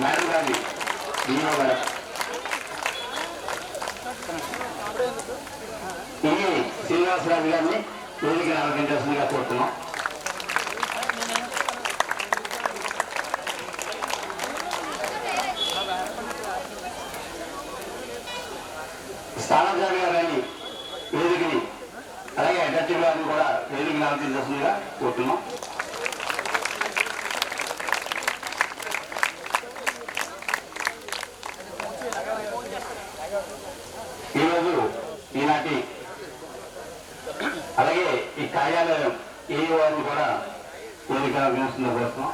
Madam గారి DO Srinivasaraju గారిని వేదికని అలంకరించాల్సిందిగా కోరుతున్నాం స్థానాచార్య గారిని వేదికని అలాగే అధ్యక్షుల గారిని కూడా వేదికని అలంకరించాల్సిందిగా కోరుతున్నాం ఈరోజు ఈనాటి అలాగే ఈ కార్యాలయం ఏ వారిని కూడా వేదిక అభినందిస్తున్న కోసం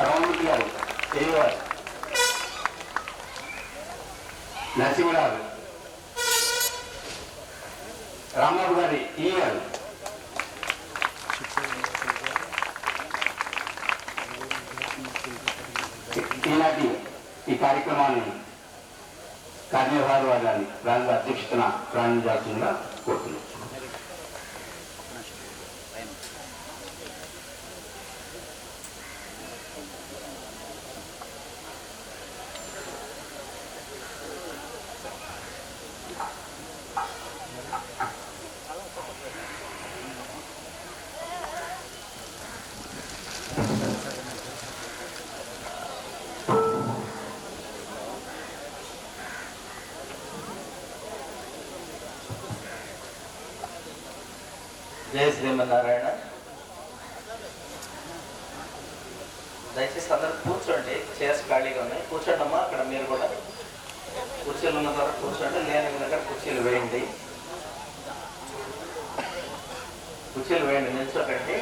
రమణమూర్తి గారు ఏ వారు నరసింహరావు. రామారావు గారి ఈ గారు ఈనాటి ఈ కార్యక్రమాన్ని కార్యనిర్వాహక వారిని ప్రాంత అధ్యక్షతన ప్రారంభించాల్సిందిగా కోరుతున్నాం. జయ శ్రీమన్నారాయణ. దయచేసి అందరూ కూర్చోండి చైర్స్ ఖాళీగా ఉన్నాయి. కూర్చోండి అమ్మా అక్కడ మీరు కూడా. కుర్చీలు ఉన్న తర్వాత కూర్చోండి. లేని దగ్గర కుర్చీలు వేయండి. కుర్చీలు వేయండి నిల్చోకండి.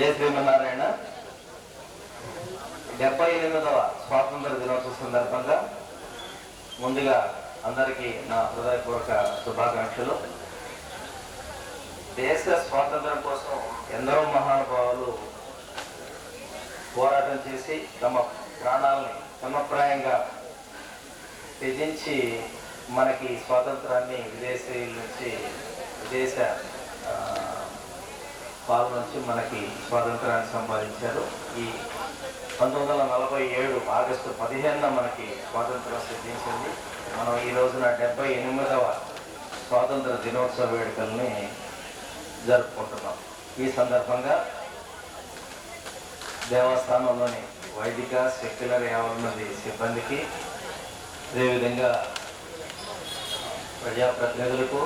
జయ శ్రీమన్నారాయణ. డెబ్బై ఎనిమిదవ స్వాతంత్ర దినోత్సవ సందర్భంగా ముందుగా అందరికీ నా హృదయపూర్వక శుభాకాంక్షలు. దేశ స్వాతంత్రం కోసం ఎందరో మహానుభావులు పోరాటం చేసి తమ ప్రాణాలని సమప్రాయంగా త్యజించి మనకి స్వాతంత్రాన్ని విదేశీయుల నుంచి విదేశ పాల నుంచి మనకి స్వాతంత్రాన్ని సంపాదించారు. ఈ పంతొమ్మిది వందల నలభై ఏడు ఆగస్టు పదిహేనున మనకి స్వాతంత్రం సిద్ధించింది. మనం ఈ రోజున డెబ్బై ఎనిమిదవ స్వాతంత్ర దినోత్సవ వేడుకల్ని జరుపుకుంటున్నాం. ఈ సందర్భంగా దేవస్థానంలోని వైదిక సెక్యులర్ యాభై మంది సిబ్బందికి అదేవిధంగా ప్రజాప్రతినిధులకు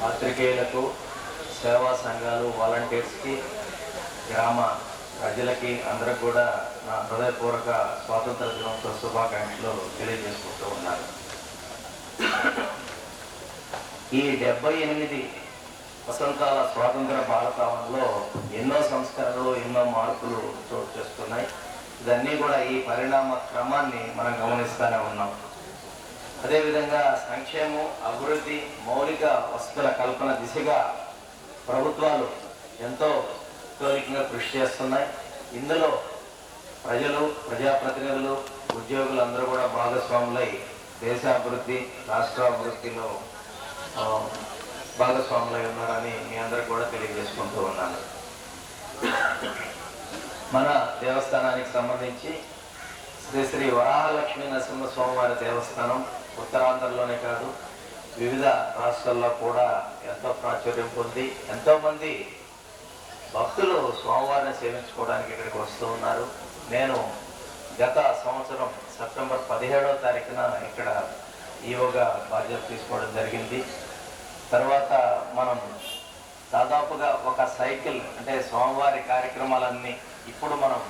పాత్రికేయులకు సేవా సంఘాలు వాలంటీర్స్కి గ్రామ ప్రజలకి అందరికి కూడా నా హృదయపూర్వక స్వాతంత్ర దినోత్సవ శుభాకాంక్షలు తెలియజేసుకుంటూ ఉన్నాను. ఈ డెబ్బై ఎనిమిది వసంతాల స్వాతంత్ర భారతంలో ఎన్నో సంస్కరణలు ఎన్నో మార్పులు చోటు చేస్తున్నాయి ఇవన్నీ కూడా ఈ పరిణామ క్రమాన్ని మనం గమనిస్తూనే ఉన్నాం. అదేవిధంగా సంక్షేమం అభివృద్ధి మౌలిక వసతుల కల్పన దిశగా ప్రభుత్వాలు ఎంతో తోలికంగా కృషి చేస్తున్నాయి. ఇందులో ప్రజలు ప్రజాప్రతినిధులు ఉద్యోగులు అందరూ కూడా భాగస్వాములై దేశాభివృద్ధి రాష్ట్రాభివృద్ధిలో భాగస్వాములై ఉన్నారని మీ అందరికి కూడా తెలియజేసుకుంటూ ఉన్నాను. మన దేవస్థానానికి సంబంధించి శ్రీ శ్రీ వరాహలక్ష్మీ నరసింహస్వామివారి దేవస్థానం ఉత్తరాంధ్రలోనే కాదు వివిధ రాష్ట్రాల్లో కూడా ఎంతో ప్రాచుర్యం పొంది ఎంతోమంది భక్తులు స్వామివారిని సేవించుకోవడానికి ఇక్కడికి వస్తూ ఉన్నారు. నేను గత సంవత్సరం సెప్టెంబర్ పదిహేడవ తారీఖున ఇక్కడ ఈవోగా బాధ్యత తీసుకోవడం జరిగింది. తర్వాత మనం దాదాపుగా ఒక సైకిల్ అంటే స్వామివారి కార్యక్రమాలన్నీ ఇప్పుడు మనం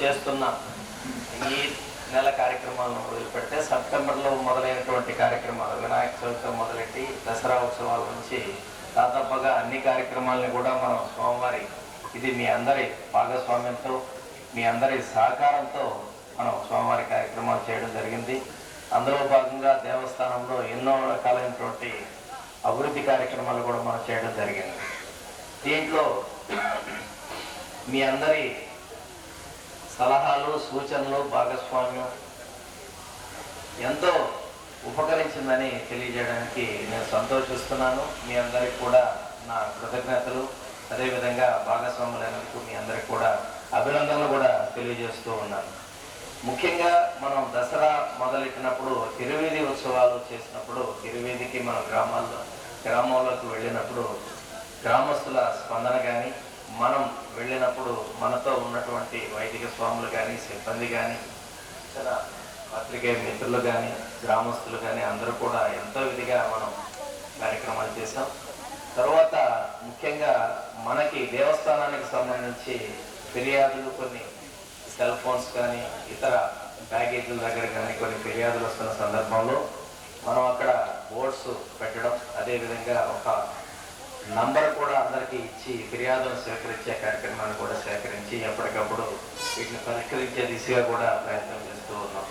చేస్తున్న ఈ నెల కార్యక్రమాలను మొదలుపెడితే సెప్టెంబర్లో మొదలైనటువంటి కార్యక్రమాలు వినాయక చవితితో మొదలెట్టి దసరా ఉత్సవాల నుంచి దాదాపుగా అన్ని కార్యక్రమాలని కూడా మనం స్వామివారి ఇది మీ అందరి భాగస్వామ్యంతో మీ అందరి సహకారంతో మనం స్వామివారి కార్యక్రమాలు చేయడం జరిగింది. అందులో భాగంగా దేవస్థానంలో ఎన్నో రకాలైనటువంటి అభివృద్ధి కార్యక్రమాలు కూడా మనం చేయడం జరిగింది. దీంట్లో మీ అందరి సలహాలు సూచనలు భాగస్వామ్యం ఎంతో ఉపకరించిందని తెలియజేయడానికి నేను సంతోషిస్తున్నాను. మీ అందరికి కూడా నా కృతజ్ఞతలు. అదేవిధంగా భాగస్వాములైనందుకు మీ అందరికి కూడా అభినందనలు కూడా తెలియజేస్తూ ఉన్నాను. ముఖ్యంగా మనం దసరా మొదలెట్టినప్పుడు తిరువేది ఉత్సవాలు చేసినప్పుడు తిరువేదికి మన గ్రామాల్లో గ్రామంలోకి వెళ్ళినప్పుడు గ్రామస్తుల స్పందన కానీ మనం వెళ్ళినప్పుడు మనతో ఉన్నటువంటి వైదిక స్వాములు కానీ సిబ్బంది కానీ ఇతర పత్రికే మిత్రులు కానీ గ్రామస్తులు కానీ అందరూ కూడా ఎంతో విధిగా మనం కార్యక్రమాలు చేసాం తర్వాత ముఖ్యంగా మనకి దేవస్థానానికి సంబంధించి ఫిర్యాదులు కొన్ని సెల్ ఫోన్స్ కానీ ఇతర బ్యాగేజీల దగ్గర కానీ కొన్ని ఫిర్యాదులు వస్తున్న సందర్భంలో మనం అక్కడ బోర్డ్స్ పెట్టడం అదేవిధంగా ఒక నంబర్ కూడా అందరికీ ఇచ్చి ఫిర్యాదులను సేకరించే కార్యక్రమాన్ని కూడా సేకరించి ఎప్పటికప్పుడు వీటిని పరిష్కరించే దిశగా కూడా ప్రయత్నం చేస్తూ ఉన్నాం.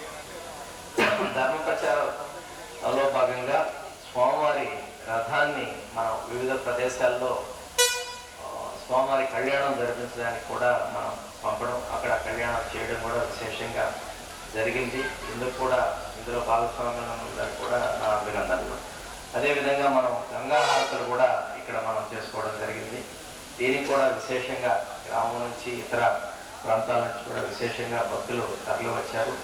ధర్మ ప్రచారంలో భాగంగా స్వామివారి రథాన్ని మనం వివిధ ప్రదేశాల్లో స్వామివారి కళ్యాణం జరిపించడానికి కూడా మనం పంపడం అక్కడ కళ్యాణం చేయడం కూడా విశేషంగా జరిగింది. ఇందుకు కూడా ఇందులో భాగస్వామ్యం కూడా నా అభినందనలు. అదేవిధంగా మనం గంగా హారతులు కూడా ఇక్కడ మనం చేసుకోవడం జరిగింది. దీనికి కూడా విశేషంగా గ్రామం నుంచి ఇతర ప్రాంతాల నుంచి కూడా విశేషంగా భక్తులు తరలి వచ్చారు.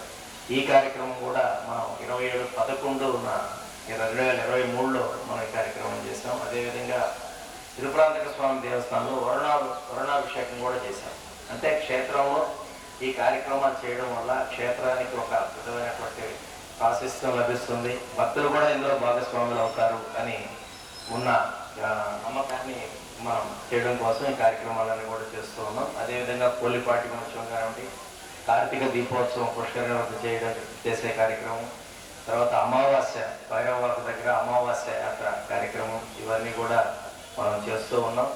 ఈ కార్యక్రమం కూడా మనం ఇరవై ఏడు పదకొండు ఉన్న రెండు వేల ఇరవై మూడులో మనం ఈ కార్యక్రమం చేసాం అదేవిధంగా తిరుప్రాంతక స్వామి దేవస్థానంలో వరుణా వరుణాభిషేకం కూడా చేశారు. అంటే క్షేత్రంలో ఈ కార్యక్రమాలు చేయడం వల్ల క్షేత్రానికి ఒక అద్భుతమైనటువంటి ప్రాశస్త్యం లభిస్తుంది. భక్తులు కూడా ఇందులో భాగస్వాములు అవుతారు అని ఉన్న నమ్మకాన్ని మనం చేయడం కోసం ఈ కార్యక్రమాలన్నీ కూడా చేస్తూ ఉన్నాం. అదేవిధంగా పోలిపాటి మహోత్సవం కానివ్వండి కార్తీక దీపోత్సవం పుష్కరణ చేయడం చేసే కార్యక్రమం తర్వాత అమావాస్య భైరవాకు దగ్గర అమావాస్య యాత్ర కార్యక్రమం ఇవన్నీ కూడా మనం చేస్తూ ఉన్నాం.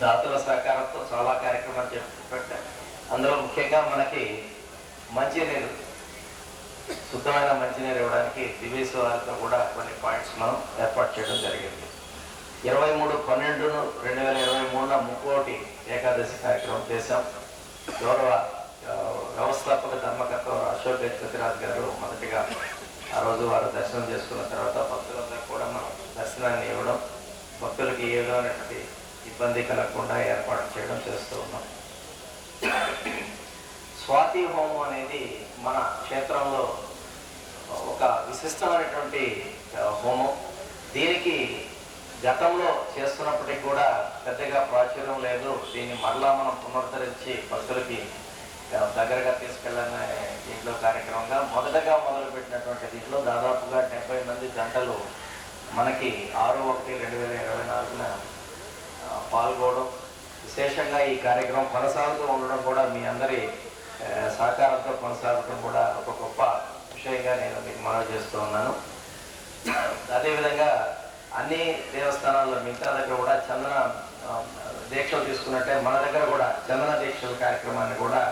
దాతల సహకారంతో చాలా కార్యక్రమాలు చేపట్టాం. అందులో ముఖ్యంగా మనకి మంచినీరు శుద్ధమైన మంచినీరు ఇవ్వడానికి దివేశ వారితో కూడా కొన్ని పాయింట్స్ మనం ఏర్పాటు చేయడం జరిగింది. ఇరవై మూడు పన్నెండు రెండు వేల ఇరవై మూడున ముక్కోటి ఏకాదశి కార్యక్రమం చేశాం. గౌరవ వ్యవస్థాపక ధర్మకర్త అశోక్ గజపతిరాజు గారు మొదటిగా ఆ రోజు వారు దర్శనం చేసుకున్న తర్వాత భక్తులందరూ దర్శనాన్ని ఇవ్వడం భక్తులకి ఏ విధమైనటువంటి ఇబ్బంది కలగకుండా ఏర్పాటు చేయడం చేస్తూ ఉన్నాం. స్వాతి హోమం అనేది మన క్షేత్రంలో ఒక విశిష్టమైనటువంటి హోమం. దీనికి గతంలో చేస్తున్నప్పటికీ కూడా పెద్దగా ప్రాచుర్యం లేదు. దీన్ని మరలా మనం పునరుద్ధరించి భక్తులకి దగ్గరగా తీసుకెళ్ళాలనే దీంట్లో కార్యక్రమంగా మొదటగా మొదలుపెట్టినటువంటి దీంట్లో దాదాపుగా డెబ్బై మంది జంటలు మనకి ఆరు ఒకటి రెండు వేల ఇరవై నాలుగున పాల్గొనడం విశేషంగా ఈ కార్యక్రమం కొనసాగుతూ ఉండడం కూడా మీ అందరి సహకారంతో కొనసాగడం కూడా ఒక గొప్ప విషయంగా నేను మీకు మనవి చేస్తూ ఉన్నాను. అదేవిధంగా అన్ని దేవస్థానాల్లో మిగతా దగ్గర కూడా చందన దీక్షలు తీసుకున్నట్టే మన దగ్గర కూడా చందన దీక్షల కార్యక్రమాన్ని కూడా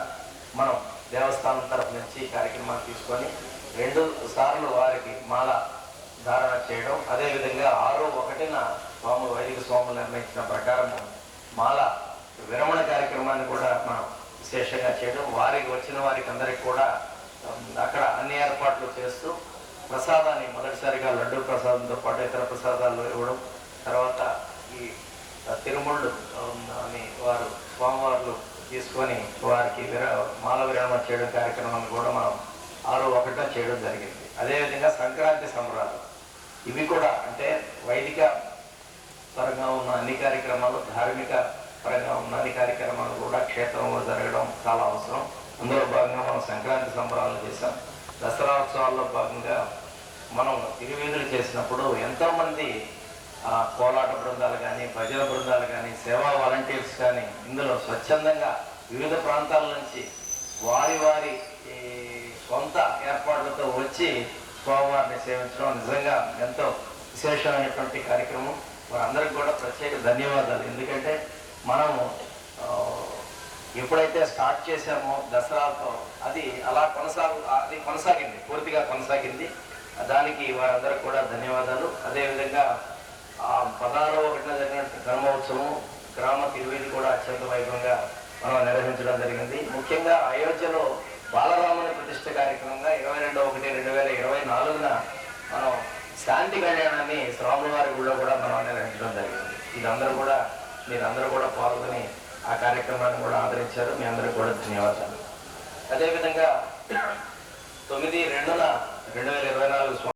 మనం దేవస్థానం తరపు నుంచి ఈ కార్యక్రమాన్ని తీసుకొని రెండు సార్లు వారికి మాల ధారణ చేయడం. అదేవిధంగా ఆరో ఒకటిన స్వాములు వైదిక స్వాములు నిర్ణయించిన ప్రకారం మాల విరమణ కార్యక్రమాన్ని కూడా మనం విశేషంగా చేయడం. వారికి వచ్చిన వారికి అందరికి కూడా అక్కడ అన్ని ఏర్పాట్లు చేస్తూ ప్రసాదాన్ని మొదటిసారిగా లడ్డు ప్రసాదంతో పాటు ఇతర ప్రసాదాలు ఇవ్వడం. తర్వాత ఈ తిరుమళ్ళు అని వారు స్వామివార్లు తీసుకొని వారికి విర మాల విరమణ చేయడం కార్యక్రమాన్ని కూడా మనం ఆరో ఒకటో చేయడం జరిగింది. అదేవిధంగా సంక్రాంతి సంబరాలు. ఇవి కూడా అంటే వైదిక పరంగా ఉన్న అన్ని కార్యక్రమాలు ధార్మిక పరంగా ఉన్న అన్ని కార్యక్రమాలు కూడా క్షేత్రంలో జరగడం చాలా అవసరం. అందులో భాగంగా మనం సంక్రాంతి సంబరాలు చేసాం దసరా ఉత్సవాల్లో భాగంగా మనం తిరువీధులు చేసినప్పుడు ఎంతోమంది ఆ, కోలాట బృందాలు కానీ భజన బృందాలు కానీ సేవా వాలంటీర్స్ కానీ ఇందులో స్వచ్ఛందంగా వివిధ ప్రాంతాల నుంచి వారి వారి సొంత ఏర్పాట్లతో వచ్చి స్వామివారిని సేవించడం నిజంగా ఎంతో విశేషమైనటువంటి కార్యక్రమం. వారందరికి కూడా ప్రత్యేక ధన్యవాదాలు. ఎందుకంటే మనము ఎప్పుడైతే స్టార్ట్ చేశామో దసరాతో అది అలా కొనసాగు అది కొనసాగింది పూర్తిగా కొనసాగింది. దానికి వారందరికి కూడా ధన్యవాదాలు. అదేవిధంగా ఆ పదహారవ ఒకటిన జరిగినటువంటి గ్రామోత్సవం గ్రామ తిరువేది కూడా అత్యంత వైభవంగా మనం నిర్వహించడం జరిగింది. ముఖ్యంగా అయోధ్యలో బాలరాముని ప్రతిష్ట కార్యక్రమంగా ఇరవై రెండు ఒకటి రెండు వేల ఇరవై నాలుగున మనం శాంతి కళ్యాణాన్ని స్వామివారి గుళ్ళో కూడా మనం నిర్వహించడం జరిగింది. ఇదందరూ కూడా మీరందరూ కూడా పాల్గొని ఆ కార్యక్రమాన్ని కూడా ఆదరించారు. మీ అందరికీ కూడా ధన్యవాదాలు. అదేవిధంగా తొమ్మిది రెండున రెండు వేల ఇరవై నాలుగు